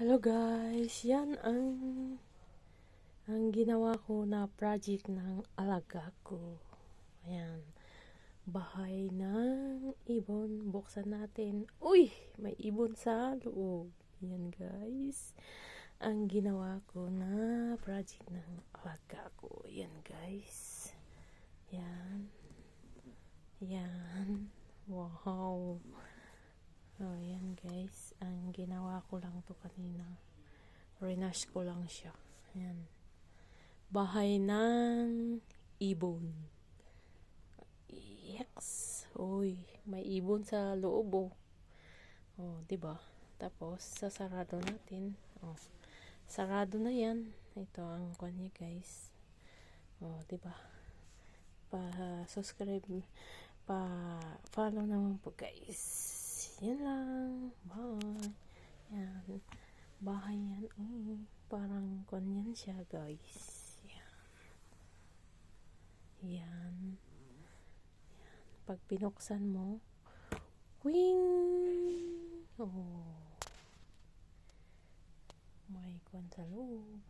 Hello guys, yan ang ang ginawa ko na project ng alaga ko. Ayan. Bahay ng ibon. Buksan natin. Uy! May ibon sa loob. Yan guys. Ang ginawa ko na project ng alaga ko. Yan guys. Yan. Yan. Wow. Oh, yan guys. Ang ginawa ko lang to kanina. Renash ko lang siya. Ayan. Bahay ng ibon. Yes. Uy, may ibon sa loob oh. Oh, 'di ba? Tapos sasarado natin. Oh. Sarado na 'yan. Ito ang kanya guys. Oh, 'di ba? Pa-subscribe pa follow naman po guys. Yan lang. Bye. Yan. Bahay yan. Oh, parang kanyan siya guys. Yan. Yan. Yan. Pag pinuksan mo, wing! Oh. May kwan sa loob.